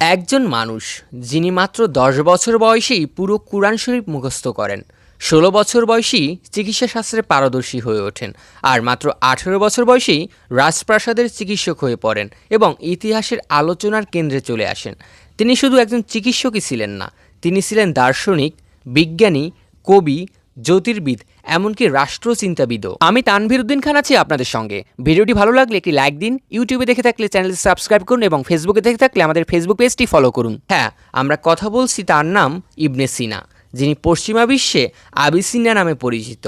একজন মানুষ, যিনি মাত্র দশ বছর বয়সেই পুরো কুরআন শরীফ মুখস্থ করেন। ষোলো বছর বয়সী চিকিৎসাশাস্ত্রে পারদর্শী হয়ে ওঠেন আর মাত্র আঠেরো বছর বয়সেই রাজপ্রাসাদের চিকিৎসক হয়ে পড়েন এবং ইতিহাসের আলোচনার কেন্দ্রে চলে আসেন। তিনি শুধু একজন চিকিৎসকই ছিলেন না, তিনি ছিলেন দার্শনিক, বিজ্ঞানী, কবি জ্যোতির্বিদ, এমনকি রাষ্ট্রচিন্তাবিদও। আমি তানভীর উদ্দিন খান আছি আপনাদের সঙ্গে। ভিডিওটি ভালো লাগলে একটি লাইক দিন, ইউটিউবে দেখে থাকলে চ্যানেলটি সাবস্ক্রাইব করুন এবং ফেসবুকে দেখে থাকলে আমাদের ফেসবুক পেজটি ফলো করুন। হ্যাঁ আমরা কথা বলছি তার নাম ইবনে সিনা, যিনি পশ্চিমা বিশ্বে আবিসিনা নামে পরিচিত।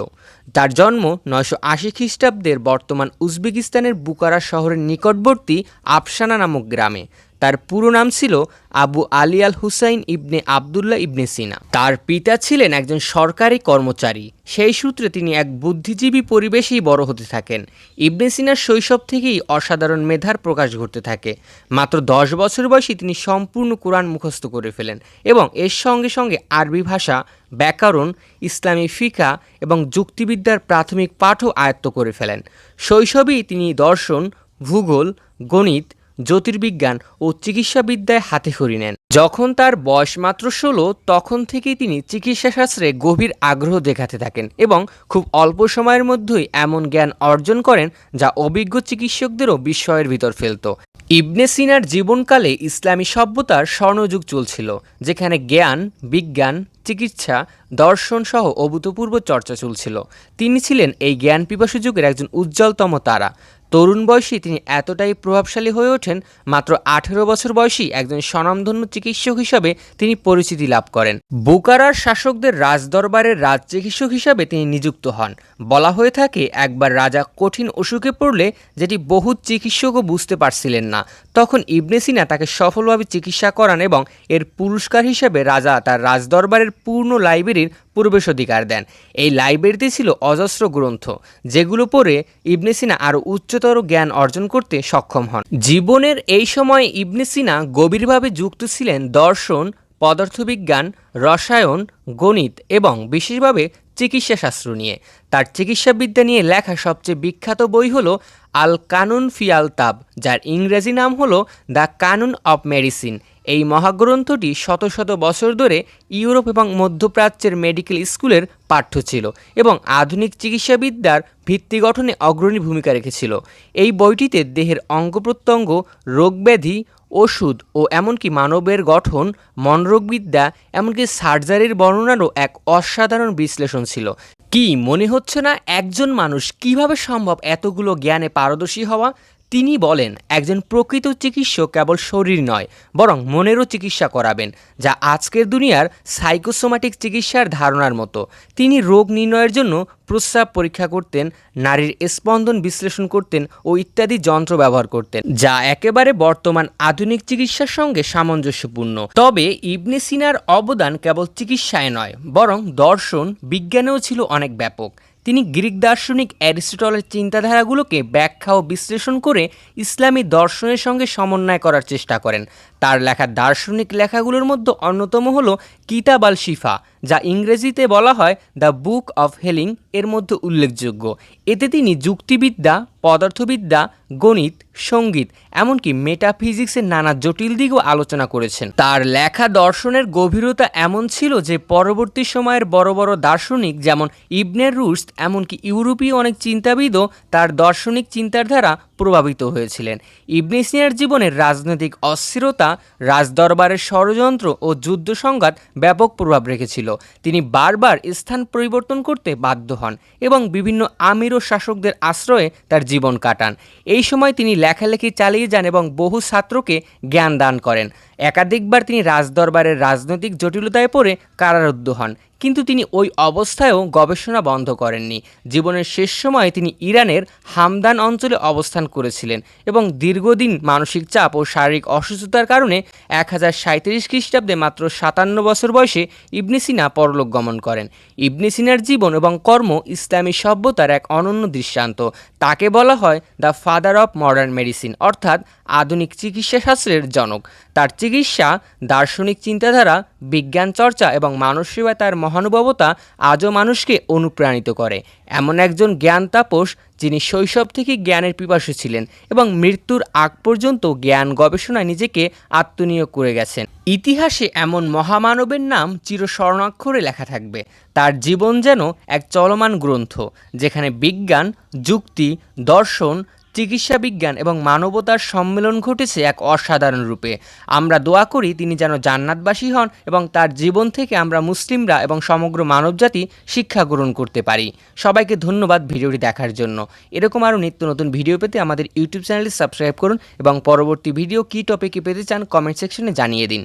তার জন্ম নয়শো আশি খ্রিস্টাব্দের বর্তমান উজবেকিস্তানের বুকারা শহরের নিকটবর্তী আফসানা নামক গ্রামে। তার পুরো নাম ছিল আবু আলী আল হুসাইন ইবনে আবদুল্লাহ ইবনে সিনা। তার পিতা ছিলেন একজন সরকারি কর্মচারী। সেই সূত্রে তিনি এক বুদ্ধিজীবী পরিবেশেই বড় হতে থাকেন। ইবনে সিনার শৈশব থেকেই অসাধারণ মেধার প্রকাশ ঘটতে থাকে। মাত্র দশ বছর বয়সে তিনি সম্পূর্ণ কোরআন মুখস্থ করে ফেলেন এবং এর সঙ্গে সঙ্গে আরবি ভাষা, ব্যাকরণ, ইসলামী ফিকা এবং যুক্তিবিদ্যার প্রাথমিক পাঠও আয়ত্ত করে ফেলেন। শৈশবেই তিনি দর্শন, ভূগোল, গণিত জ্যোতির্বিজ্ঞান ও চিকিৎসাবিদ্যায় হাতে খড়ি নেন। যখন তার বয়স মাত্র ষোলো, তখন থেকেই তিনি চিকিৎসাশাস্ত্রে গভীর আগ্রহ দেখাতে থাকেন এবং খুব অল্প সময়ের মধ্যেই এমন জ্ঞান অর্জন করেন যা অভিজ্ঞ চিকিৎসকদেরও বিস্ময়ের ভিতর ফেলত। ইবনে সিনার জীবনকালে ইসলামী সভ্যতার স্বর্ণযুগ চলছিল, যেখানে জ্ঞান, বিজ্ঞান, চিকিৎসা, দর্শন সহ অভূতপূর্ব চর্চা চলছিল। তিনি ছিলেন এই জ্ঞান পিপাসু যুগের একজন উজ্জ্বলতম তারা। তরুণ বয়সী তিনি এতটাই প্রভাবশালী হয়ে ওঠেন, মাত্র আঠেরো বছর বয়সী একজন স্বনামধন্য চিকিৎসক হিসাবে তিনি পরিচিতি লাভ করেন। বুকারার শাসকদের রাজদরবারের রাজ চিকিৎসক হিসাবে তিনি নিযুক্ত হন। বলা হয়ে থাকে, একবার রাজা কঠিন অসুখে পড়লে যেটি বহু চিকিৎসকও বুঝতে পারছিলেন না। তখন ইবনে সিনা তাকে সফলভাবে চিকিৎসা করান এবং এর পুরস্কার হিসেবে রাজা তার রাজদরবারের পূর্ণ লাইব্রেরির প্রবেশাধিকার দেন। এই লাইব্রেরিতে ছিল অজস্র গ্রন্থ, যেগুলো পড়ে ইবনে সিনা আরও উচ্চতর জ্ঞান অর্জন করতে সক্ষম হন। জীবনের এই সময় ইবনে সিনা গভীরভাবে যুক্ত ছিলেন দর্শন, পদার্থবিজ্ঞান, রসায়ন, গণিত এবং বিশেষভাবে চিকিৎসাশাস্ত্র নিয়ে। তার চিকিৎসাবিদ্যা নিয়ে লেখা সবচেয়ে বিখ্যাত বই হল আল কানুন ফিয়াল তাব যার ইংরেজি নাম হলো দ্য কানুন অব মেডিসিন। এই মহাগ্রন্থটি শত শত বছর ধরে ইউরোপ এবং মধ্যপ্রাচ্যের মেডিকেল স্কুলের পাঠ্য ছিল এবং আধুনিক চিকিৎসাবিদ্যার ভিত্তি গঠনে অগ্রণী ভূমিকা রেখেছিল। এই বইটিতে দেহের অঙ্গ প্রত্যঙ্গ রোগব্যাধি ওষুধ ও এমনকি মানবের গঠন, মনরোগবিদ্যা, এমনকি সার্জারির বর্ণনারও এক অসাধারণ বিশ্লেষণ ছিল। কি মনে হচ্ছে না একজন মানুষ কীভাবে সম্ভব এতগুলো জ্ঞানে পারদর্শী হওয়া? তিনি বলেন, একজন প্রকৃত চিকিৎসক কেবল শরীর নয়, বরং মনেরও চিকিৎসা করাবেন, যা আজকের দুনিয়ার সাইকোসোমাটিক চিকিৎসার ধারণার মতো। তিনি রোগ নির্ণয়ের জন্য প্রস্রাব পরীক্ষা করতেন, নারীর স্পন্দন বিশ্লেষণ করতেন ও ইত্যাদি যন্ত্র ব্যবহার করতেন, যা একেবারে বর্তমান আধুনিক চিকিৎসার সঙ্গে সামঞ্জস্যপূর্ণ। তবে ইবনে সিনার অবদান কেবল চিকিৎসায় নয়, বরং দর্শন, বিজ্ঞানেও ছিল অনেক ব্যাপক। তিনি গ্রিক দার্শনিক অ্যারিস্টটলের চিন্তাধারাগুলোকে ব্যাখ্যা ও বিশ্লেষণ করে ইসলামী দর্শনের সঙ্গে সমন্বয় করার চেষ্টা করেন। তার লেখা দার্শনিক লেখাগুলোর মধ্যে অন্যতম হল কিতাব আল শিফা। যা ইংরেজিতে বলা হয় দ্য বুক অফ হেলিং এর মধ্যে উল্লেখযোগ্য। এতে তিনি যুক্তিবিদ্যা, পদার্থবিদ্যা, গণিত, সংগীত, এমনকি মেটাফিজিক্সের নানা জটিল দিকও আলোচনা করেছেন। তার লেখা দর্শনের গভীরতা এমন ছিল যে পরবর্তী সময়ের বড় বড় দার্শনিক যেমন ইবনের রুস্ট এমনকি ইউরোপীয় অনেক চিন্তাবিদও তার দার্শনিক দ্বারা প্রভাবিত হয়েছিলেন। ইবনে সিনার জীবনের রাজনৈতিক অস্থিরতা, রাজদরবারের ষড়যন্ত্র ও যুদ্ধ সংঘাত ব্যাপক প্রভাব রেখেছিল। তিনি বারবার স্থান পরিবর্তন করতে বাধ্য হন এবং বিভিন্ন আমির ও শাসকদের আশ্রয়ে তার জীবন কাটান। এই সময় তিনি লেখালেখি চালিয়ে যান এবং বহু ছাত্রকে জ্ঞান দান করেন। একাধিকবার তিনি রাজদরবারের রাজনৈতিক জটিলতায় পড়ে কারারুদ্ধ হন। কিন্তু তিনি ওই অবস্থায়ও গবেষণা বন্ধ করেননি। জীবনের শেষ সময়ে তিনি ইরানের হামদান অঞ্চলে অবস্থান করেছিলেন এবং দীর্ঘদিন মানসিক চাপ ও শারীরিক অসুস্থতার কারণে এক হাজার সাঁত্রিশ খ্রিস্টাব্দে মাত্র সাতান্ন বছর বয়সে ইবনে সিনা পরলোক গমন করেন। ইবনে সিনার জীবন এবং কর্ম ইসলামী সভ্যতার এক অনন্য দৃষ্টান্ত। তাকে বলা হয় the father of modern medicine অর্থাৎ আধুনিক চিকিৎসাশাস্ত্রের জনক। তার চিকিৎসা দার্শনিক চিন্তাধারা, বিজ্ঞান চর্চা এবং সেবায় তার মহানুভবতা আজও মানুষকে অনুপ্রাণিত করে। এমন একজন জ্ঞান তাপস, যিনি শৈশব থেকে জ্ঞানের পিপাসু ছিলেন এবং মৃত্যুর আগ পর্যন্ত জ্ঞান গবেষণায় নিজেকে আত্মনিয়োগ করে গেছেন। ইতিহাসে এমন মহামানবের নাম চিরস্বর্ণাক্ষরে লেখা থাকবে। তার জীবন যেন এক চলমান গ্রন্থ, যেখানে বিজ্ঞান, যুক্তি, দর্শন চিকিৎসা বিজ্ঞান এবং মানবতার সম্মেলন ঘটেছে এক অসাধারণ রূপে। আমরা দোয়া করি তিনি যেন জান্নাতবাসী হন এবং তার জীবন থেকে আমরা মুসলিমরা এবং সমগ্র মানবজাতি শিক্ষা গ্রহণ করতে পারি। সবাইকে ধন্যবাদ ভিডিওটি দেখার জন্য। এরকম আরও নিত্য নতুন ভিডিও পেতে আমাদের ইউটিউব চ্যানেলটি সাবস্ক্রাইব করুন এবং পরবর্তী ভিডিও কী টপিকে পেতে চান কমেন্ট সেকশনে জানিয়ে দিন।